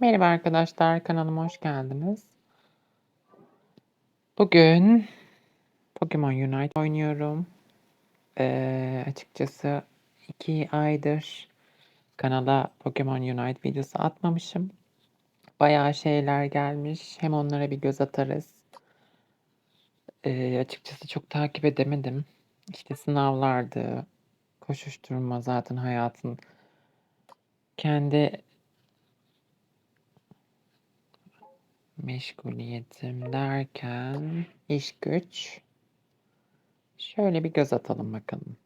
Merhaba arkadaşlar, kanalıma hoş geldiniz. Bugün Pokemon Unite oynuyorum. Eee, açıkçası 2 aydır kanala Pokemon Unite videosu atmamışım. Bayağı şeyler gelmiş. Hem onlara bir göz atarız. Eee, açıkçası çok takip edemedim. İşte sınavlardı, koşuşturma zaten hayatın kendi meşguliyetim derken iş güç. Şöyle bir göz atalım bakalım.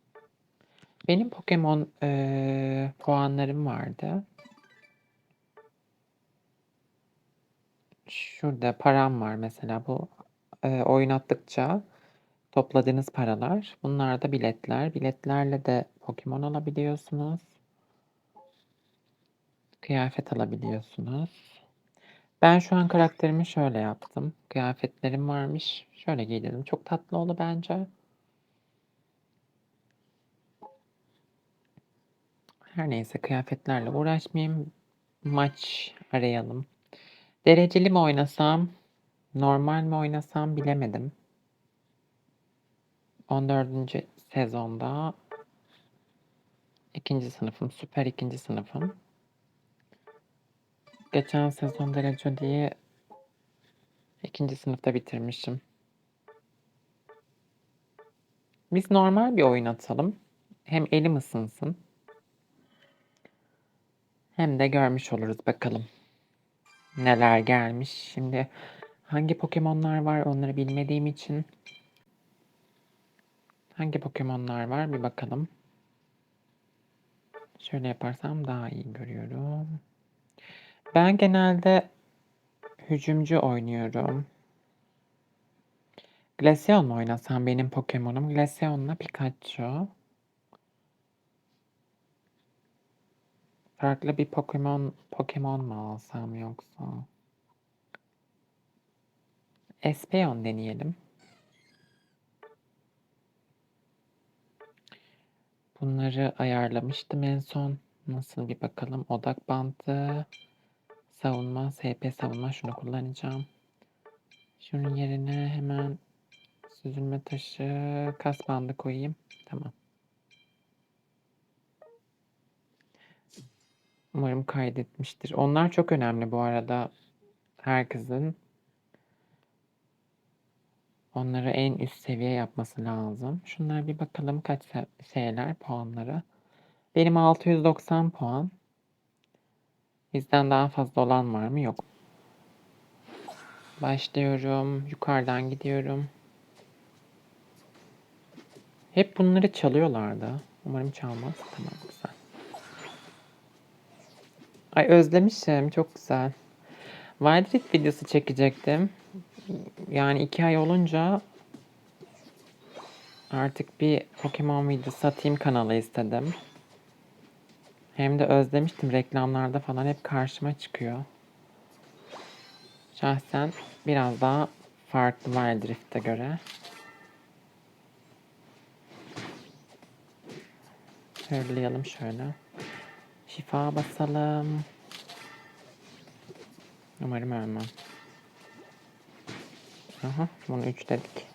Benim Pokemon eee, puanlarım vardı. Şurada param var mesela bu eee, oynattıkça topladığınız paralar. Bunlar da biletler. Biletlerle de Pokemon alabiliyorsunuz. Kıyafet alabiliyorsunuz. Ben şu an karakterimi şöyle yaptım. Kıyafetlerim varmış. Şöyle giydirdim. Çok tatlı oldu bence. Her neyse kıyafetlerle uğraşmayayım. Maç arayalım. Dereceli mi oynasam, normal mi oynasam bilemedim. 14. sezonda ikinci sınıfım, süper ikinci sınıfım. Geçen sezon derece diye ikinci sınıfta bitirmişim. Biz normal bir oyun atalım. Hem elim ısınsın. Hem de görmüş oluruz bakalım. Neler gelmiş. Şimdi hangi Pokemon'lar var onları bilmediğim için hangi Pokemon'lar var bir bakalım. Şöyle yaparsam daha iyi görüyorum. Ben genelde hücumcu oynuyorum. Glaceon mu oynasam benim Pokemon'um? Glaceon'la Pikachu. Farklı bir Pokemon Pokemon mu alsam yoksa? Espeon deneyelim. Bunları ayarlamıştım en son. Nasıl bir bakalım. Odak bandı. Savunma, SP savunma. Şunu kullanacağım. Şunun yerine hemen süzülme taşı, kas bandı koyayım. Tamam. Umarım kaydetmiştir. Onlar çok önemli bu arada. Herkesin onları en üst seviye yapması lazım. Şunlara bir bakalım kaç şeyler, puanları. Benim 690 puan. Bizden daha fazla olan var mı? Yok. Başlıyorum. Yukarıdan gidiyorum. Hep bunları çalıyorlardı. Umarım çalmaz. Tamam güzel. Ay özlemişim. Çok güzel. Wildrift videosu çekecektim. Yani iki ay olunca artık bir Pokemon videosu atayım kanala istedim. Hem de özlemiştim. Reklamlarda falan hep karşıma çıkıyor. Şahsen biraz daha farklı Wild Rift'e göre. Hırlayalım şöyle. Şifa basalım. Umarım ölmem. Aha, bunu 3 dedik.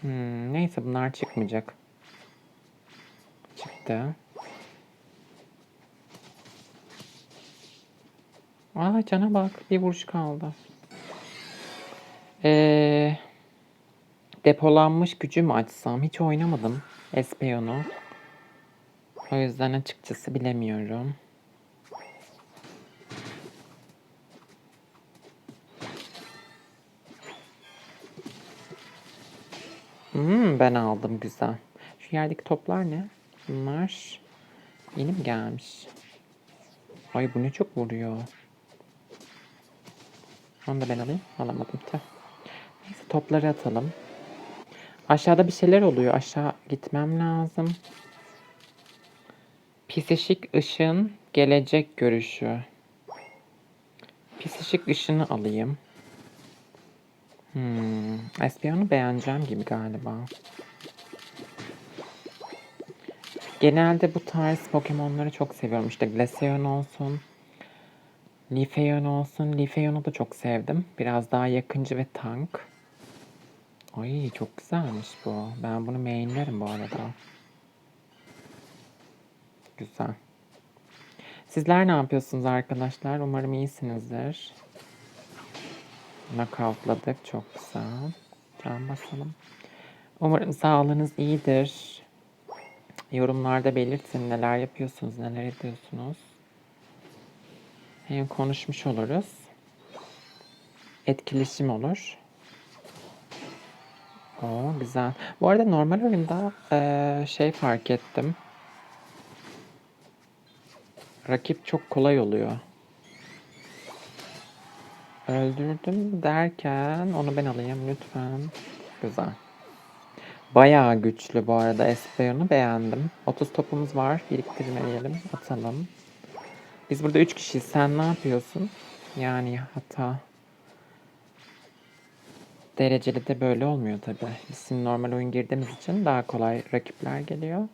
Hmm, neyse bunlar çıkmayacak. Çıktı. Aa cana bak. Bir vuruş kaldı. Ee, depolanmış gücü mü açsam? Hiç oynamadım Espeon'u. O yüzden açıkçası bilemiyorum. Hmm, ben aldım güzel. Şu yerdeki toplar ne? Bunlar yeni mi gelmiş? Ay bu ne çok vuruyor. Onu da ben alayım. Alamadım. Tüh. Neyse topları atalım. Aşağıda bir şeyler oluyor. Aşağı gitmem lazım. Pisişik ışın gelecek görüşü. Pisişik ışını alayım. Hmm. Espion'u beğeneceğim gibi galiba. Genelde bu tarz Pokemon'ları çok seviyorum. İşte Glaceon olsun, Leafeon olsun. Leafeon'u da çok sevdim. Biraz daha yakıncı ve tank. Ay çok güzelmiş bu. Ben bunu mainlerim bu arada. Güzel. Sizler ne yapıyorsunuz arkadaşlar? Umarım iyisinizdir. Knockoutladık. Çok güzel. Can basalım. Umarım sağlığınız iyidir. Yorumlarda belirtin neler yapıyorsunuz, neler ediyorsunuz. Hem konuşmuş oluruz. Etkileşim olur. Oo, güzel. Bu arada normal oyunda eee, şey fark ettim. Rakip çok kolay oluyor. Öldürdüm derken onu ben alayım lütfen. Güzel. Bayağı güçlü bu arada. Espeon'u beğendim. 30 topumuz var. Biriktirmeyelim. Atalım. Biz burada 3 kişiyiz. Sen ne yapıyorsun? Yani hata. Dereceli de böyle olmuyor tabi. Biz şimdi normal oyun girdiğimiz için daha kolay rakipler geliyor.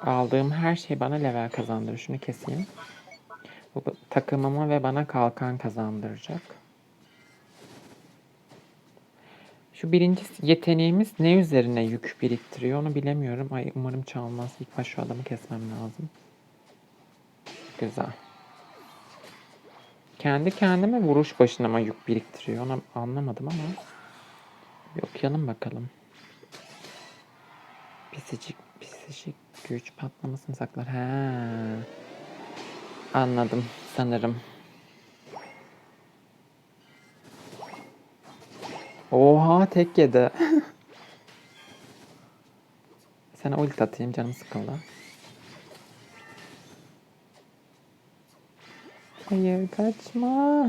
Aldığım her şey bana level kazandırır. Şunu keseyim. Bu takımıma ve bana kalkan kazandıracak. Şu birinci yeteneğimiz ne üzerine yük biriktiriyor onu bilemiyorum. Ay umarım çalmaz. İlk baş şu adamı kesmem lazım. Güzel. Kendi kendime vuruş başına mı yük biriktiriyor onu anlamadım ama. Bir okuyalım bakalım. Pisicik, pisicik güç patlamasını saklar. He. Anladım sanırım. Oha tek yedi. Sana ult atayım canım sıkıldı. Hayır kaçma.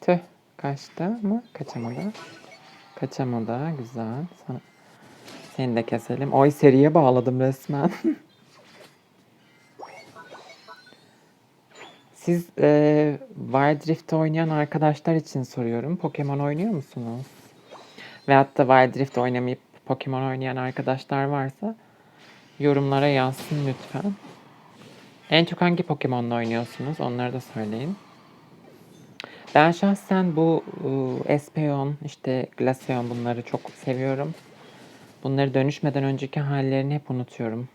Tüh kaçtı mı? Kaçamadı. Kaçamadı. Güzel. Sana... Seni de keselim. Oy seriye bağladım resmen. Siz e, Wild Rift oynayan arkadaşlar için soruyorum. Pokemon oynuyor musunuz? Veyahut da Wild Rift oynamayıp Pokemon oynayan arkadaşlar varsa yorumlara yazsın lütfen. En çok hangi Pokemon'la oynuyorsunuz? Onları da söyleyin. Ben şahsen bu e, Espeon, işte Glaceon bunları çok seviyorum. Bunları dönüşmeden önceki hallerini hep unutuyorum.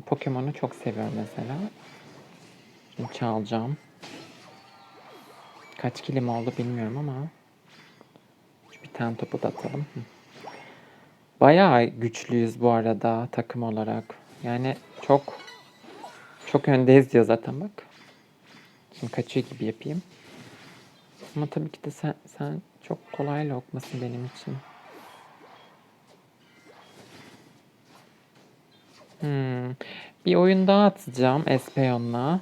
O Pokemon'u çok seviyorum mesela. Şimdi çalacağım. Kaç kilim oldu bilmiyorum ama. Bir tane topu da atalım. Bayağı güçlüyüz bu arada takım olarak. Yani çok çok öndeyiz diyor zaten bak. Şimdi kaçıyor gibi yapayım. Ama tabii ki de sen, sen çok kolay lokmasın benim için. Hmm. Bir oyun daha atacağım Espeon'la.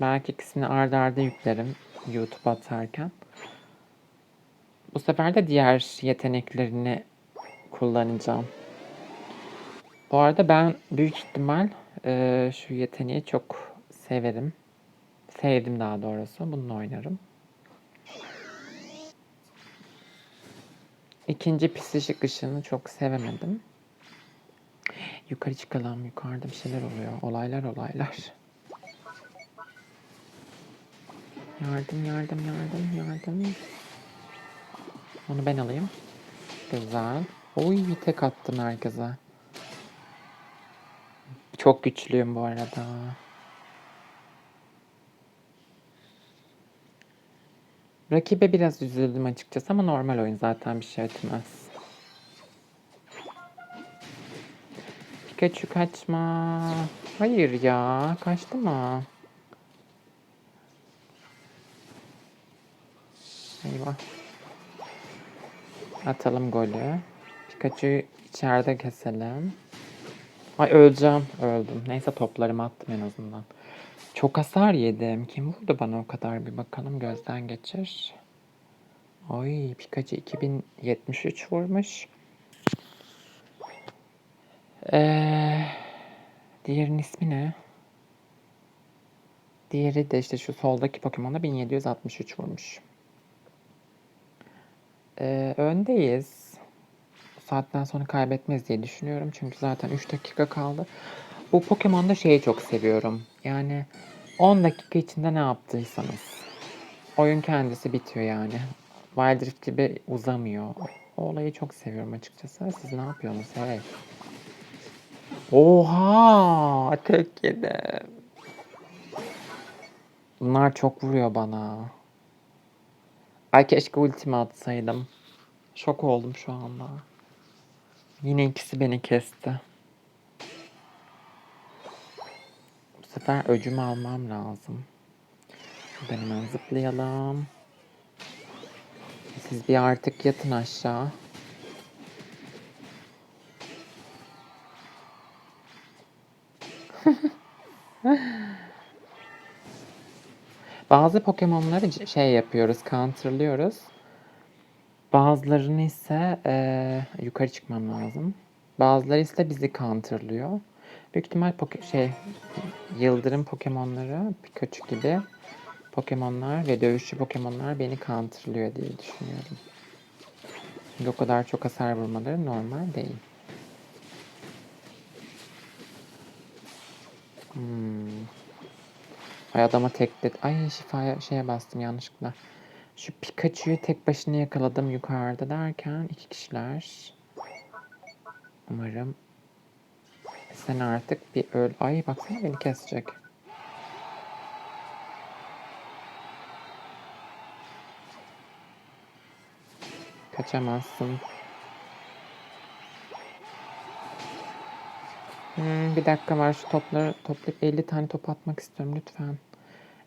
Belki ikisini arda arda yüklerim YouTube atarken. Bu sefer de diğer yeteneklerini kullanacağım. Bu arada ben büyük ihtimal e, şu yeteneği çok severim. Sevdim daha doğrusu. Bununla oynarım. İkinci psikolojik ışığını çok sevemedim. Yukarı çıkalım. Yukarıda bir şeyler oluyor. Olaylar olaylar. Yardım yardım yardım yardım. Onu ben alayım. Güzel. Oy tek attım herkese. Çok güçlüyüm bu arada. Rakibe biraz üzüldüm açıkçası ama normal oyun zaten bir şey etmez. Pikachu kaçma. Hayır ya. Kaçtı mı? Eyvah. Atalım golü. Pikachu'yu içeride keselim. Ay öleceğim. Öldüm. Neyse toplarımı attım en azından. Çok hasar yedim. Kim vurdu bana o kadar bir bakalım gözden geçir. Ay Pikachu 2073 vurmuş. Ee, diğerinin ismi ne? Diğeri de işte şu soldaki Pokemon'da 1763 vurmuş. Ee, öndeyiz. Bu saatten sonra kaybetmez diye düşünüyorum. Çünkü zaten 3 dakika kaldı. Bu Pokemon'da şeyi çok seviyorum. Yani 10 dakika içinde ne yaptıysanız. Oyun kendisi bitiyor yani. Wild Rift gibi uzamıyor. O olayı çok seviyorum açıkçası. Siz ne yapıyorsunuz? Hey. Oha! Tek yedim. Bunlar çok vuruyor bana. Ay keşke ultimi atsaydım. Şok oldum şu anda. Yine ikisi beni kesti. Bu sefer öcümü almam lazım. Şuradan zıplayalım. Siz bir artık yatın aşağı. Bazı Pokemon'ları şey yapıyoruz, counterlıyoruz. Bazılarını ise eee, yukarı çıkmam lazım. Bazıları ise bizi counterlıyor. Büyük ihtimal poke şey yıldırım Pokemon'ları Pikachu gibi Pokemon'lar ve dövüşçü Pokemon'lar beni counterlıyor diye düşünüyorum. Çünkü o kadar çok hasar vurmaları normal değil. Hmm. Ay adama teklet. Ay şifaya şeye bastım yanlışlıkla. Şu Pikachu'yu tek başına yakaladım yukarıda derken iki kişiler. Umarım sen artık bir öl... Ay baksana beni kesecek. Kaçamazsın. Hmm, bir dakika var şu topları toplayıp 50 tane top atmak istiyorum lütfen.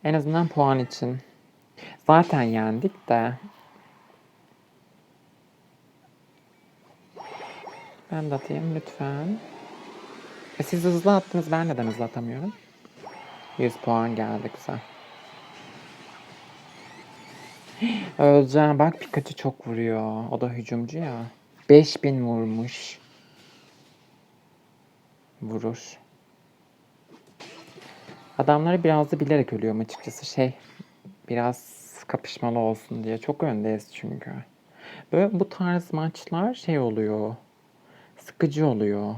En azından puan için. Zaten yendik de. Ben de atayım lütfen. E, siz hızlı attınız ben neden hızlı atamıyorum? 100 puan geldi güzel. Öleceğim. Bak Pikachu çok vuruyor. O da hücumcu ya. 5000 vurmuş. Vurur. Adamları biraz da bilerek ölüyorum açıkçası. Şey biraz kapışmalı olsun diye. Çok öndeyiz çünkü. Böyle bu tarz maçlar şey oluyor. Sıkıcı oluyor.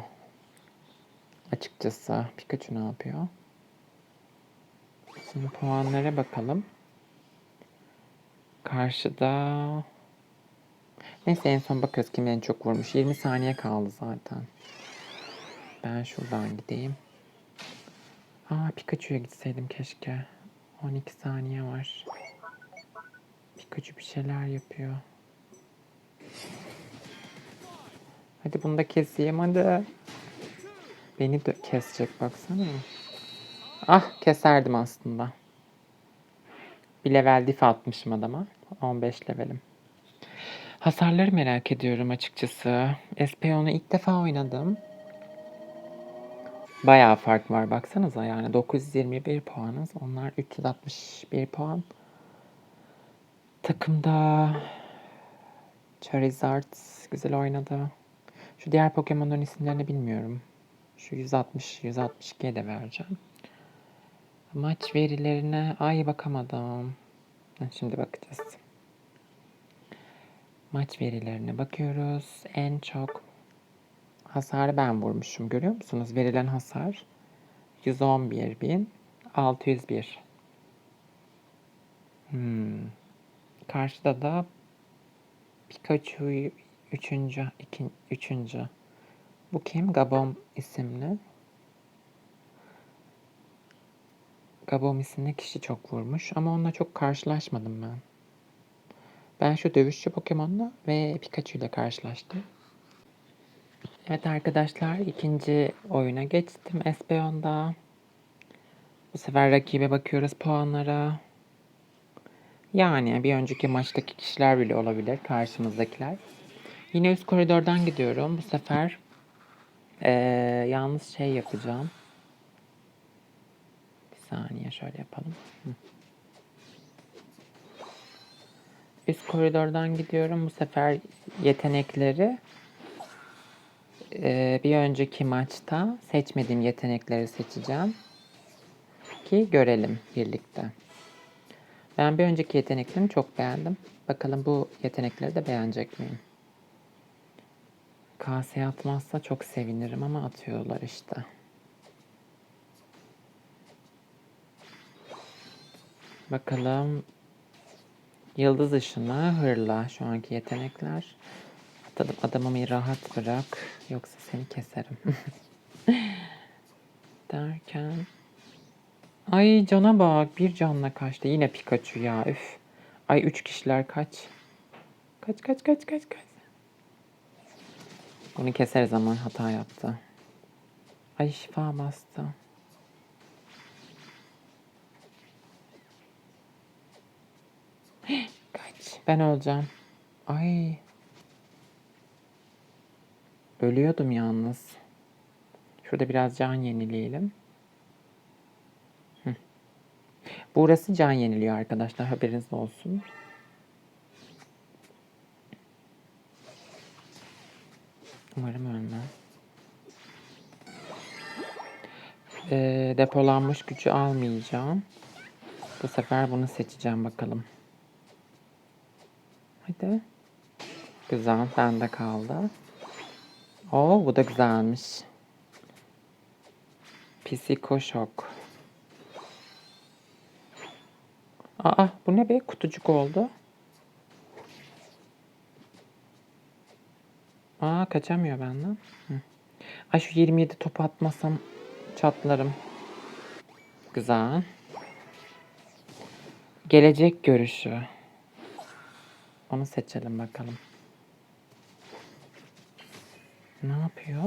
Açıkçası. Pikachu ne yapıyor? Şimdi puanlara bakalım. Karşıda... Neyse en son bakıyoruz kim en çok vurmuş. 20 saniye kaldı zaten. Ben şuradan gideyim. Aa Pikachu'ya gitseydim keşke. 12 saniye var. Pikachu bir şeyler yapıyor. Hadi bunu da keseyim hadi. Beni de kesecek baksana. Ah keserdim aslında. Bir level dif atmışım adama. 15 levelim. Hasarları merak ediyorum açıkçası. Espeon'u ilk defa oynadım. Bayağı fark var baksanıza yani 921 puanız. Onlar 361 puan. Takımda Charizard güzel oynadı. Şu diğer Pokemon'ların isimlerini bilmiyorum. Şu 160 162'ye de vereceğim. Maç verilerine ay bakamadım. Şimdi bakacağız. Maç verilerine bakıyoruz. En çok hasarı ben vurmuşum. Görüyor musunuz? Verilen hasar 111.601. Hmm. Karşıda da Pikachu üçüncü, ikin, üçüncü. Bu kim? Gabon isimli. Gabon isimli kişi çok vurmuş ama onunla çok karşılaşmadım ben. Ben şu dövüşçü Pokemon'la ve Pikachu ile karşılaştım. Evet arkadaşlar ikinci oyuna geçtim Espeon'da. Bu sefer rakibe bakıyoruz puanlara. Yani bir önceki maçtaki kişiler bile olabilir karşımızdakiler. Yine üst koridordan gidiyorum. Bu sefer eee, yalnız şey yapacağım. Bir saniye şöyle yapalım. Üst koridordan gidiyorum. Bu sefer yetenekleri eee, bir önceki maçta seçmediğim yetenekleri seçeceğim. Ki görelim birlikte. Ben bir önceki yeteneklerimi çok beğendim. Bakalım bu yetenekleri de beğenecek miyim? kaseye atmazsa çok sevinirim ama atıyorlar işte. Bakalım. Yıldız ışını, hırla şu anki yetenekler. Adam, adamımı rahat bırak. Yoksa seni keserim. Derken. Ay cana bak. Bir canla kaçtı. Yine Pikachu ya. Üf. Ay üç kişiler kaç. Kaç kaç kaç kaç kaç. Bunu keseriz ama hata yaptı. Ay şifa bastı. Kaç. Ben öleceğim. Ay. Ölüyordum yalnız. Şurada biraz can yenileyelim. Burası can yeniliyor arkadaşlar. Haberiniz olsun. Umarım ölmez. Ee, depolanmış gücü almayacağım. Bu sefer bunu seçeceğim bakalım. Hadi. Güzel. Bende kaldı. Oo bu da güzelmiş. Psikoşok. Aa bu ne be? Kutucuk oldu. Aa kaçamıyor benden. Hı. Ay şu 27 topu atmasam çatlarım. Güzel. Gelecek görüşü. Onu seçelim bakalım. Ne yapıyor?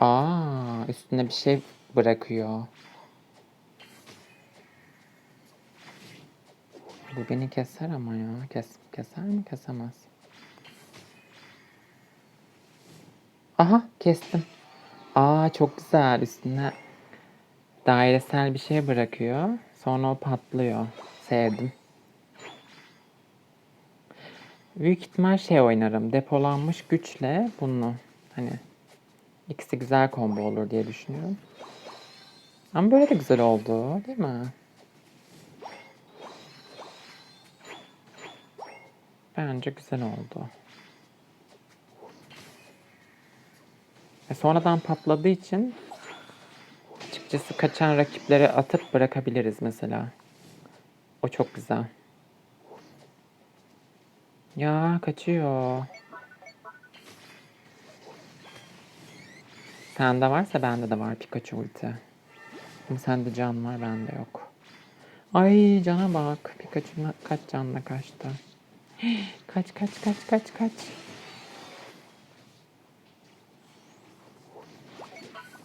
Aa, üstüne bir şey bırakıyor. Bu beni keser ama ya. Kes, keser mi? Kesemez. Aha, kestim. Aa, çok güzel. Üstüne dairesel bir şey bırakıyor. Sonra o patlıyor. Sevdim. Büyük ihtimal şey oynarım. Depolanmış güçle bunu. Hani ikisi güzel combo olur diye düşünüyorum. Ama böyle de güzel oldu değil mi? Bence güzel oldu. E sonradan patladığı için açıkçası kaçan rakipleri atıp bırakabiliriz mesela. O çok güzel. Ya kaçıyor. Sende varsa bende de var Pikachu ulti. Ama sende can var bende yok. Ay cana bak. Pikachu kaç canla kaçtı. Kaç kaç kaç kaç kaç.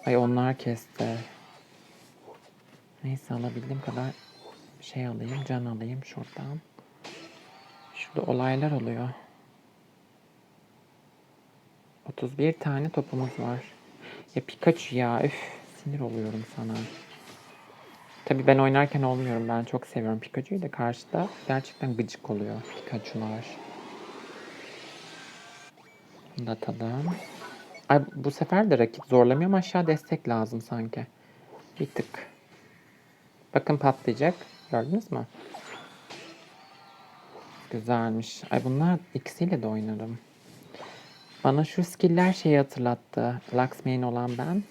Ay onlar kesti. Neyse alabildiğim kadar şey alayım, can alayım şuradan. Şurada olaylar oluyor. 31 tane topumuz var. Ya Pikachu ya üf sinir oluyorum sana. Tabii ben oynarken olmuyorum. Ben çok seviyorum Pikachu'yu da karşıda gerçekten gıcık oluyor Pikachu'lar. Bunu da atalım. Ay bu sefer de rakip zorlamıyor ama aşağı destek lazım sanki. Bir tık. Bakın patlayacak. Gördünüz mü? Güzelmiş. Ay bunlar ikisiyle de oynarım. Bana şu skiller şeyi hatırlattı. Lux main olan ben.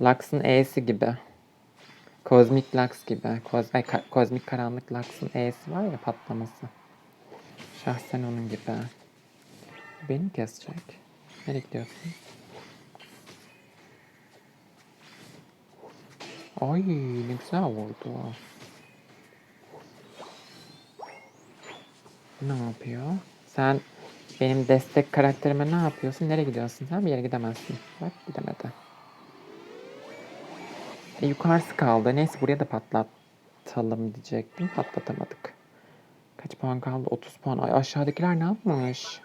Lux'ın E'si gibi. Kozmik Lux gibi. Koz, ay, ka, kozmik karanlık Lux'ın E'si var ya patlaması. Şahsen onun gibi. Beni kesecek. Nereye gidiyorsun? Ay ne güzel vurdu. Ne yapıyor? Sen benim destek karakterime ne yapıyorsun? Nereye gidiyorsun sen? Bir yere gidemezsin. Bak gidemedi. E, yukarısı kaldı. Neyse buraya da patlatalım diyecektim. Patlatamadık. Kaç puan kaldı? 30 puan. Ay aşağıdakiler ne yapmış?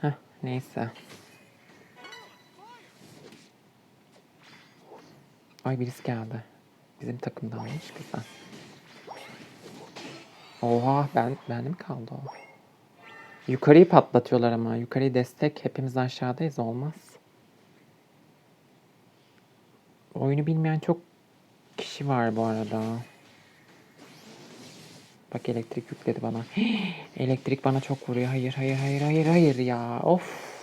Heh, neyse. Ay birisi geldi. Bizim takımdanmış. Güzel. Oha ben bende mi kaldı o? Yukarıyı patlatıyorlar ama. Yukarıyı destek. Hepimiz aşağıdayız. Olmaz. Oyunu bilmeyen çok kişi var bu arada. Bak elektrik yükledi bana. elektrik bana çok vuruyor. Hayır hayır hayır hayır hayır ya. Of.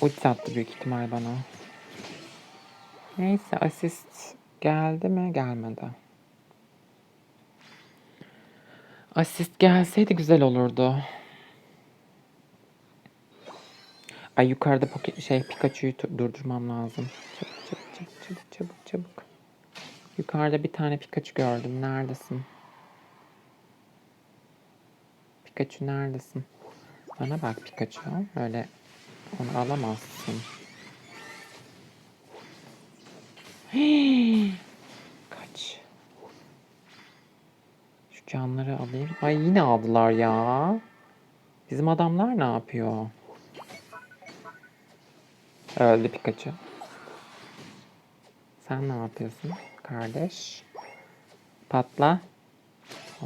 Ulti attı büyük ihtimal bana. Neyse asist geldi mi? Gelmedi. Asist gelseydi güzel olurdu. Ay yukarıda Poke şey Pikachu'yu durdurmam lazım. Çabuk çabuk çabuk çabuk çabuk çabuk. Yukarıda bir tane Pikachu gördüm. Neredesin? Pikachu neredesin? Bana bak Pikachu. Öyle onu alamazsın. Kaç. Şu canları alayım. Ay yine aldılar ya. Bizim adamlar ne yapıyor? Öldü Pikachu. Sen ne yapıyorsun kardeş? Patla.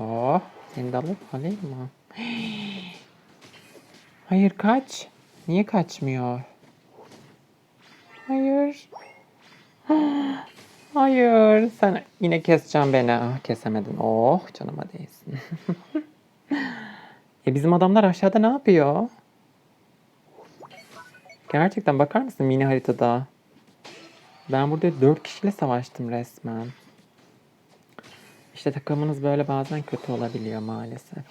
Oh, seni de alayım, alayım mı? Hayır kaç. Niye kaçmıyor? Hayır. Hayır. Sen yine keseceğim beni. Ah, kesemedin. Oh canıma değsin. e bizim adamlar aşağıda ne yapıyor? Gerçekten bakar mısın mini haritada? Ben burada dört kişiyle savaştım resmen. İşte takımınız böyle bazen kötü olabiliyor maalesef.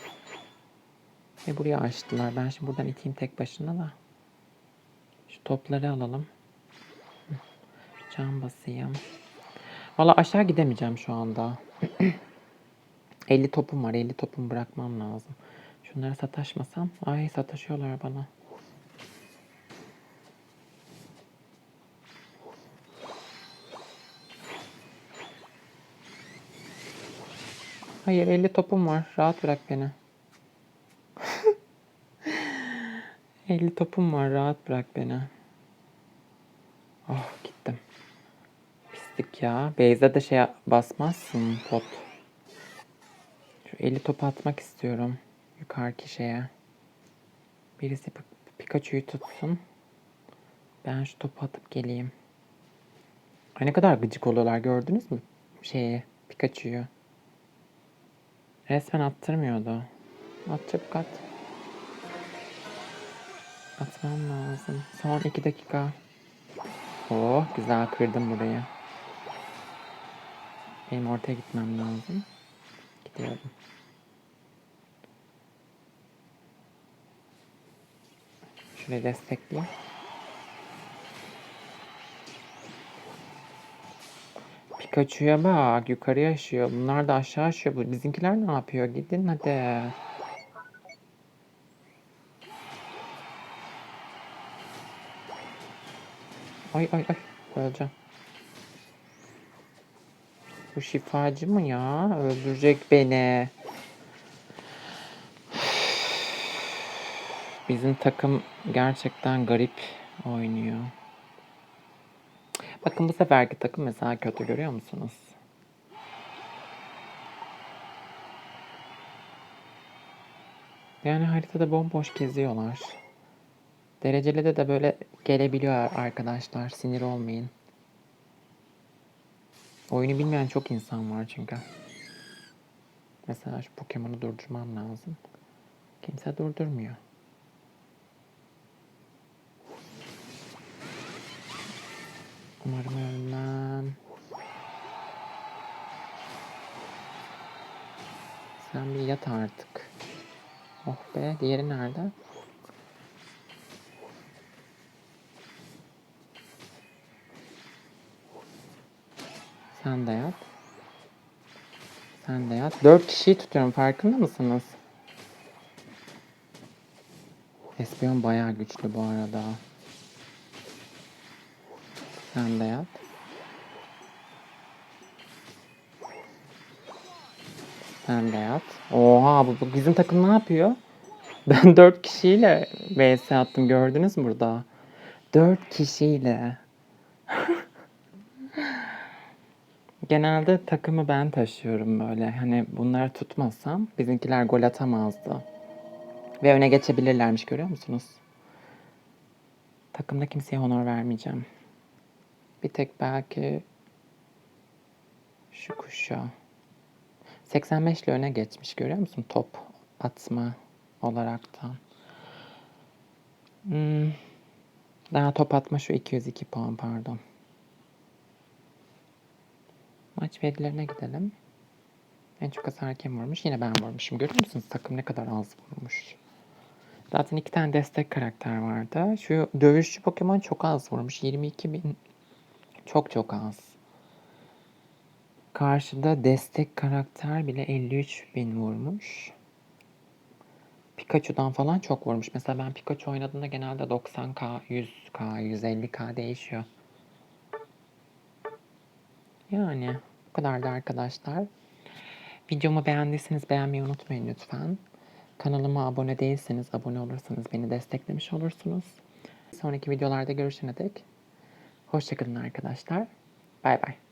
Ve buraya açtılar. Ben şimdi buradan iteyim tek başına da. Şu topları alalım. Can basayım. Valla aşağı gidemeyeceğim şu anda. 50 topum var. 50 topumu bırakmam lazım. Şunlara sataşmasam. Ay sataşıyorlar bana. Hayır 50 topum var. Rahat bırak beni. 50 topum var. Rahat bırak beni. Oh gittim. Pislik ya. Beyza da şey basmazsın pot. Şu 50 topu atmak istiyorum. Yukarıki şeye. Birisi Pi- Pikachu'yu tutsun. Ben şu topu atıp geleyim. Ay ne kadar gıcık oluyorlar gördünüz mü? Şeye Pikachu'yu. Resmen attırmıyordu. At çabuk at. Atmam lazım. Son iki dakika. Oh güzel kırdım burayı. Benim ortaya gitmem lazım. Gidiyorum. Şurayı destekleyeyim. Pikachu'ya bak yukarıya aşıyor. Bunlar da aşağı aşıyor. Bu bizimkiler ne yapıyor? Gidin hadi. Ay ay ay. Öleceğim. Bu şifacı mı ya? Öldürecek beni. Bizim takım gerçekten garip oynuyor. Bakın bu seferki takım mesela kötü görüyor musunuz? Yani haritada bomboş geziyorlar. Dereceli de de böyle gelebiliyor arkadaşlar. Sinir olmayın. Oyunu bilmeyen çok insan var çünkü. Mesela şu Pokemon'u durdurmam lazım. Kimse durdurmuyor. Umarım ölmem. Sen bir yat artık. Oh be, diğeri nerede? Sen de yat. Sen de yat. Dört kişiyi tutuyorum farkında mısınız? Espion bayağı güçlü bu arada. Sen de yat. Sen de yat. Oha bu, bu bizim takım ne yapıyor? Ben dört kişiyle vs attım gördünüz mü burada? Dört kişiyle. Genelde takımı ben taşıyorum böyle. Hani bunları tutmasam bizimkiler gol atamazdı. Ve öne geçebilirlermiş görüyor musunuz? Takımda kimseye honor vermeyeceğim. Bir tek belki Şu kuşu. 85 ile öne geçmiş görüyor musun? Top atma olaraktan. Hmm. Daha top atma şu 202 puan pardon. Maç verilerine gidelim. En çok hasar kim vurmuş? Yine ben vurmuşum. Görüyor musunuz takım ne kadar az vurmuş. Zaten iki tane destek karakter vardı. Şu dövüşçü Pokemon çok az vurmuş. 22 bin. Çok çok az. Karşıda destek karakter bile 53 bin vurmuş. Pikachu'dan falan çok vurmuş. Mesela ben Pikachu oynadığımda genelde 90k, 100k, 150k değişiyor. Yani bu kadar da arkadaşlar. Videomu beğendiyseniz beğenmeyi unutmayın lütfen. Kanalıma abone değilseniz abone olursanız beni desteklemiş olursunuz. Sonraki videolarda görüşene dek hoşçakalın arkadaşlar. Bay bay.